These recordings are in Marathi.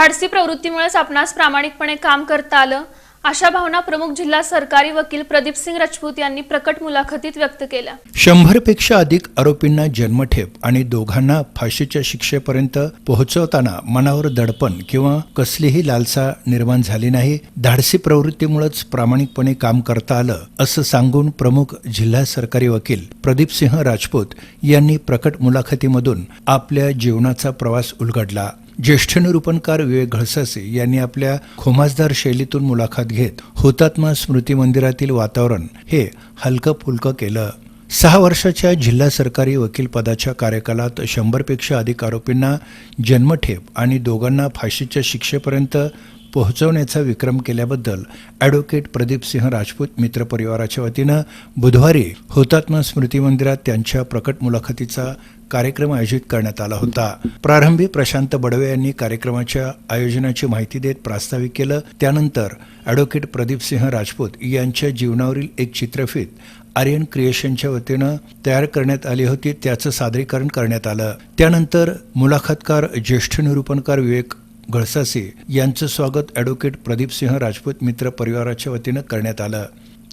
धाडसी प्रवृत्तीमुळेच आपणास प्रामाणिकपणे काम करता आलं. अशा भावना प्रमुख जिल्हा सरकारी वकील प्रदीप सिंग राजपूत यांनी प्रकट मुलाखतीत व्यक्त केल्या. शंभरपेक्षा अधिक आरोपींना जन्मठेप आणि दोघांना फाशीच्या शिक्षेपर्यंत पोहोचवताना मनावर दडपण किंवा कसलीही लालसा निर्माण झाली नाही. धाडसी प्रवृत्तीमुळेच प्रामाणिकपणे काम करता आलं असं सांगून प्रमुख जिल्हा सरकारी वकील प्रदीप सिंह राजपूत यांनी प्रकट मुलाखतीमधून आपल्या जीवनाचा प्रवास उलगडला. ज्येष्ठ निरूपणकार विवेक घळसासे यांनी आपल्या खुमासदार शैलीतून मुलाखत घेत हुतात्मा स्मृती मंदिरातील वातावरण हे हलकं फुलकं केलं. सहा वर्षाच्या जिल्हा सरकारी वकील पदाच्या कार्यकालात शंभरपेक्षा अधिक आरोपींना जन्मठेप आणि दोघांना फाशीच्या शिक्षेपर्यंत पोहोचवण्याचा विक्रम केल्याबद्दल ॲडव्होकेट प्रदीपसिंह राजपूत मित्र परिवाराच्या वतीनं बुधवारी हुतात्मा स्मृती मंदिरात त्यांच्या प्रकट मुलाखतीचा कार्यक्रम आयोजित करण्यात आला होता. प्रारंभी प्रशांत बडवे यांनी कार्यक्रमाच्या आयोजनाची माहिती देत प्रास्ताविक केलं. त्यानंतर ॲडव्होकेट प्रदीपसिंह राजपूत यांच्या जीवनावरील एक चित्रफित आर्यन क्रिएशनच्या वतीनं तयार करण्यात आली होती. त्याचं सादरीकरण करण्यात आलं. त्यानंतर मुलाखतकार ज्येष्ठ निरूपणकार विवेक गळसासे यांचं स्वागत ॲडव्होकेट प्रदीपसिंह राजपूत मित्र परिवाराच्या वतीनं करण्यात आलं.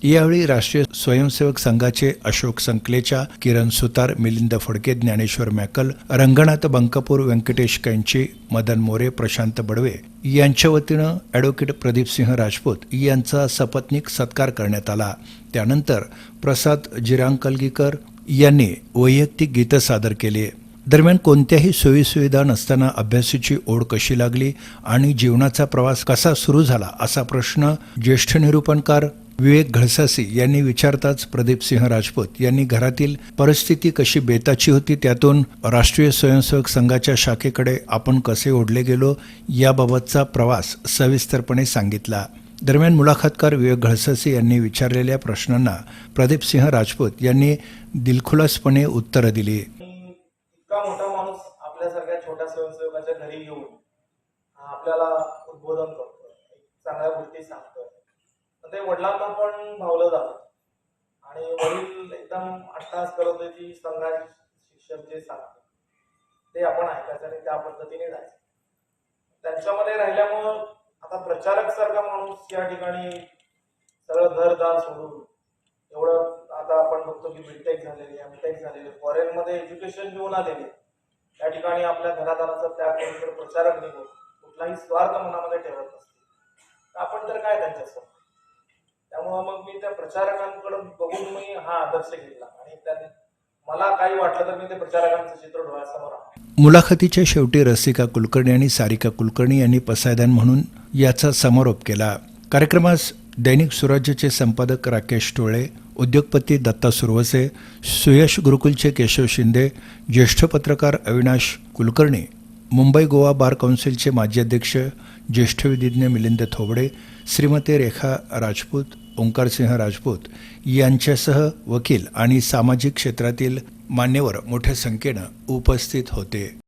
यावेळी राष्ट्रीय स्वयंसेवक संघाचे अशोक संकलेचा किरण सुतार मिलिंद फडके ज्ञानेश्वर मॅकल रंगनाथ बंकापूर व्यंकटेश कैंची मदन मोरे प्रशांत बडवे यांच्या वतीनं ॲडव्होकेट प्रदीपसिंह राजपूत यांचा सपत्नीक सत्कार करण्यात आला. त्यानंतर प्रसाद जिरांकलगीकर यांनी वैयक्तिक गीतं सादर केली. दरम्यान कोणत्याही सोयीसुविधा नसताना अभ्यासाची ओढ कशी लागली आणि जीवनाचा प्रवास कसा सुरू झाला असा प्रश्न ज्येष्ठ निरूपणकार विवेक घळसासी यांनी विचारताच प्रदीप सिंह राजपूत यांनी घरातील परिस्थिती कशी बेताची होती त्यातून राष्ट्रीय स्वयंसेवक संघाच्या शाखेकडे आपण कसे ओढले गेलो याबाबतचा प्रवास सविस्तरपणे सांगितला. दरम्यान मुलाखतकार विवेक घळसासी यांनी विचारलेल्या प्रश्नांना प्रदीप सिंह राजपूत यांनी दिलखुलासपणे उत्तरं दिली. स्वयंसेवकाच्या घरी येऊन आपल्याला उद्बोधन करतोय चांगल्या गोष्टी सांगतोय ते वडिलांना पण भावलं जातं. आणि वडील एकदम अट्टास करत होते की संघाचे शिक्षक जे सांगतात ते आपण ऐकायचं आणि त्या पद्धतीने जायचं त्यांच्यामध्ये राहिल्यामुळं आता प्रचारक सारखा माणूस या ठिकाणी सगळं घरदार सोडून एवढं आता आपण बघतो की बीटेक झालेली एमटेक झालेली फॉरेनमध्ये एज्युकेशन घेऊन आलेली त्या ठिकाणी आपल्या घरादाराचा त्याग करून जर प्रचारक निघून कुठलाही स्वार्थ मनामध्ये ठेवत नसतील तर आपण तर काय त्यांच्यासमोर त्यामुळं मग मी त्या प्रचारकांकडे बघून मी हा आदर्श घेतला आणि त्याने मला काही वाटलं तर मी ते प्रचारकांचं चित्र डोळ्यासमोर मुलाखतीच्या शेवटी रसिका कुलकर्णी आणि सारिका कुलकर्णी यांनी पसायदान म्हणून याचा समारोप केला. कार्यक्रमास दैनिक स्वराज्यचे संपादक राकेश टोळे उद्योगपती दत्ता सुरवसे सुयश गुरुकुलचे केशव शिंदे ज्येष्ठ पत्रकार अविनाश कुलकर्णी मुंबई गोवा बार काउन्सिलचे माजी अध्यक्ष ज्येष्ठ विधिज्ञ मिलिंद थोबडे श्रीमती रेखा राजपूत ओंकारसिंह राजपूत यांच्यासह वकील आणि सामाजिक क्षेत्रातील मान्यवर मोठ्या संख्येनं उपस्थित होते.